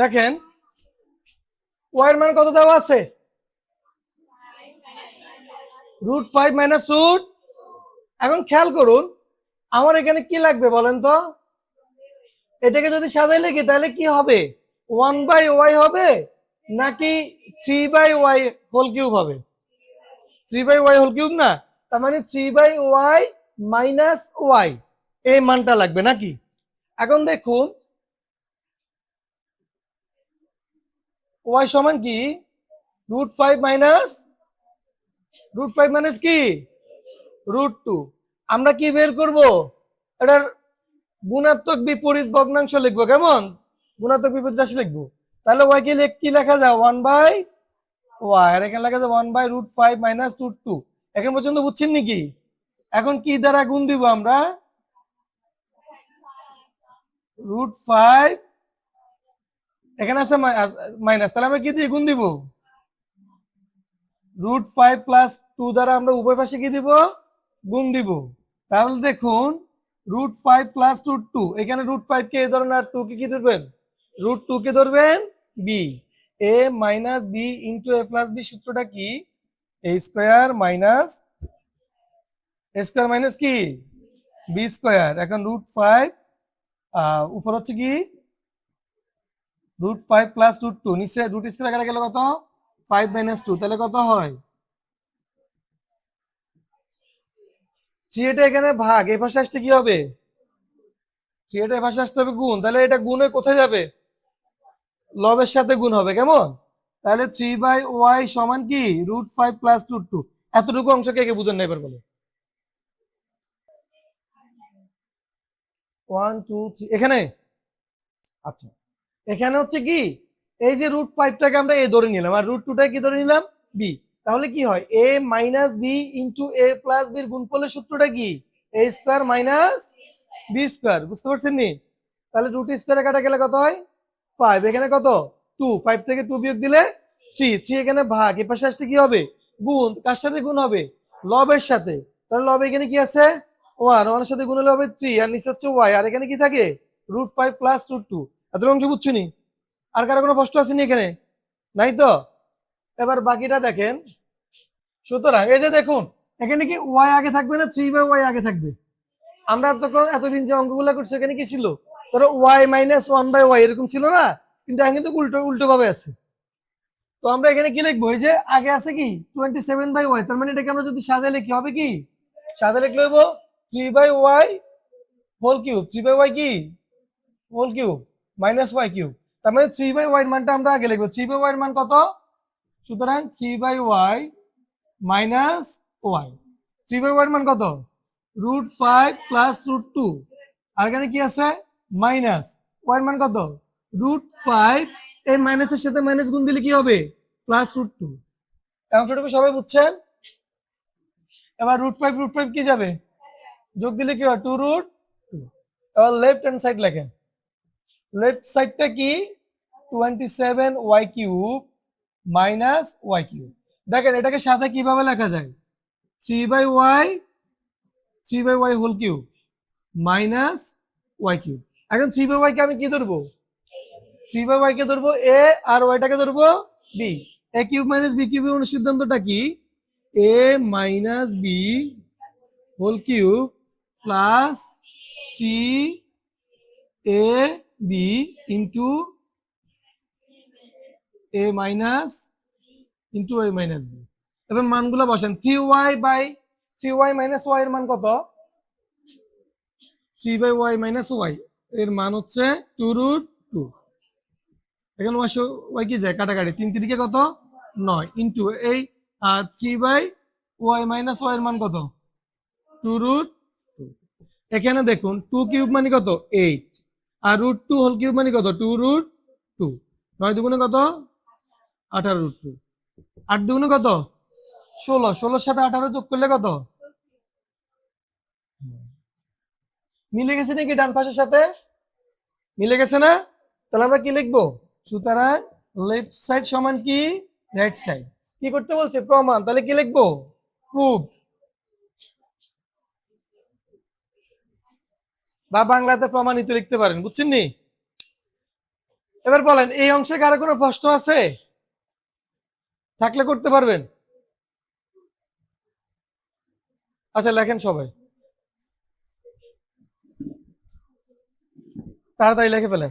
দেখেন ওয়াই মান কত দেওয়া আছে? Root five minus root. এখন খেয়াল করুন, আমার এখানে কি লাগবে বলেন তো? এটাকে যদি সাজাই লিখি, তাহলে কি হবে? ওয়ান বাই ওয়াই হবে নাকি three by y whole cube হবে? Three by y whole cube না, তার মানে three by y minus y, এই মানটা লাগবে নাকি? এখন দেখুন ওয়াই সমান কি? Root five minus, root five minus কি? Root two. আমরা কি বের করব? এটার গুণাত্মক বিপরীত ভগ্নাংশ লিখব, কেমন? গুণাত্মক বিপরীত রাশি লিখব। তাহলে ওয়াই কি কি লেখা যায়? One by Y. আর এখানে লেখা যায় one by root five minus root two. এখন পর্যন্ত বুঝছেন নাকি এখন কি দ্বারা গুণ দিব আমরা? রুট ফাইভ এখানে আছে মাইনাস, তাহলে আমরা কি দিয়ে গুণ দিব? রুট ফাইভ প্লাস টু দ্বারা আমরা উভয় পাশে কি দিব? গুণ দিব। তাহলে দেখুন, root five plus root two, এখানে রুট ফাইভ কে ধরেন আর টু কে কি ধরবেন? রুট টু কে ধরবেন? B a minus b into a plus b সূত্রটা কি? A square minus a square minus কি? বি স্কোয়ার এখন রুট ফাইভ উপর হচ্ছে কি? Root five plus root two নিচে রুট স্কোয়ার গেল কত? ফাইভ মাইনাস টু তাহলে কত হয়? থ্রি এটা এখানে ভাগ, এই পাশে আসতে কি হবে? থ্রি এটা এই পাশে আসতে হবে গুণ, তাহলে এটা গুণে কোথায় যাবে? লবের সাথে গুণ হবে, কেমন? তাহলে থ্রি বাই ওয়াই সমান কি? Root five plus root two এতটুকু অংশ কে কে বুঝেন না এবার বলে। ওয়ান টু থ্রি এখানে? আচ্ছা। এখানে হচ্ছে কি? এই যে রুট ফাইভটাকে আমরা এ ধরে নিলাম। আর রুট টুটাকে কি ধরে নিলাম? বি তাহলে কি হয়? A minus b into a plus বির গুণফলের সূত্রটা কি? A square minus b square বুঝতে পারছেন নি? তাহলে রুট স্কোয়ারে কাটা গেলে কত হয়? ফাইভ এখানে কত? টু ফাইভ থেকে টু বিয়োগ দিলে থ্রি থ্রি এখানে ভাগ। এ পাশে আসতে কি হবে? গুণ। কার সাথে গুণ হবে? লবের সাথে। তাহলে লব এখানে কি আছে? ওয়ান ওয়ানের সাথে গুণ হলে হবে থ্রি আর নিচে হচ্ছে ওয়াই আর এখানে কি থাকে? Root five plus root two এত অংশ বুঝছ নি? আর কারও কোনো প্রশ্ন আসেনি এখানে? নাই তো? এবার বাকিটা দেখেন। সুতরাং এই যে দেখুন, এখানে কি ওয়াই আগে থাকবে না থ্রি বাই ওয়াই আগে থাকবে? আমরা তখন এতদিন যে অঙ্কগুলো করছি, এখানে কি ছিল? ধরো y minus one by y এরকম ছিল না? কিন্তু এখন কিন্তু উল্টো উল্টো ভাবে আছে। তো আমরা এখানে কি লিখব? যে আগে আছে কি? টোয়েন্টি সেভেন বাই ওয়াই তার মানে এটাকে আমরা যদি সাজাইলে কি হবে কি? সাজাইলে কি লিখব three by y whole cube three by y কি? Whole cube minus y cube. তার মানে থ্রি বাই ওয়াই মানটা আমরা আগে লিখব। থ্রি বাই ওয়াই মান কত? সুতরাং three by y minus y. Three by y মান কত? Root five plus root two আর এখানে কি আছে? মাইনাস। ওয়াই মান কত? রুট ফাইভ এই মাইনাসের সাথে মাইনাস গুণ দিলে কি হবে? প্লাস রুট টু অংশটুকু সবাই বুঝছেন? এবার রুট ফাইভ রুট ফাইভ কি যাবে? যোগ দিলে কি হয়? টু রুট টু এবার লেফট হ্যান্ড সাইড লেখেন। লেফট সাইডটা কি? Twenty seven y cube minus y cube দেখেন, এটাকে সাথে কীভাবে লেখা যায়? Three by y three by y whole cube minus y cube এখন থ্রি বাই ওয়াই কে আমি কি ধরবো? থ্রি বাই ওয়াই কে ধরবো? এ আর ওয়াইটাকে ধরবো? B a cube minus b cube সিদ্ধান্তটা কি? A minus b whole cube plus three a b into a minus into a minus b এবার মানগুলো বসেন three y by three y minus y এর মান কত? Three by y minus y এর মান হচ্ছে টু রুট টু এখানে ওয়াই ওয়াই কি যায়? কাটাকাটি। তিন তিরিকে কত? নয়। ইন্টু এই three by y minus y এর মান কত? টু রুট টু এখানে দেখুন টু কিউব মানে কত? এইট আর রুট টু হোল কিউব মানে কত? টু রুট টু নয় দুগুণে কত? আঠারো রুট টু আট দুগুণে কত? ষোলো। ষোলোর সাথে আঠারো যোগ করলে কত? মিলে গেছে নাকি ডান পাশের সাথে? মিলে গেছে না? তাহলে আমরা কি লিখব? সুতরাং লেফট সাইড সমান কি? রাইট সাইড কি করতে বলছে? প্রমাণ। তাহলে কি লিখব? প্রুভ বা বাংলাতে প্রমাণিত লিখতে পারেন, বুঝছেন নি? এবার বলেন, এই অংশে কারও কোনো প্রশ্ন আছে? থাকলে করতে পারবেন। আচ্ছা লেখেন সবাই। তাড়াতাড়ি লেখে ফেলেন।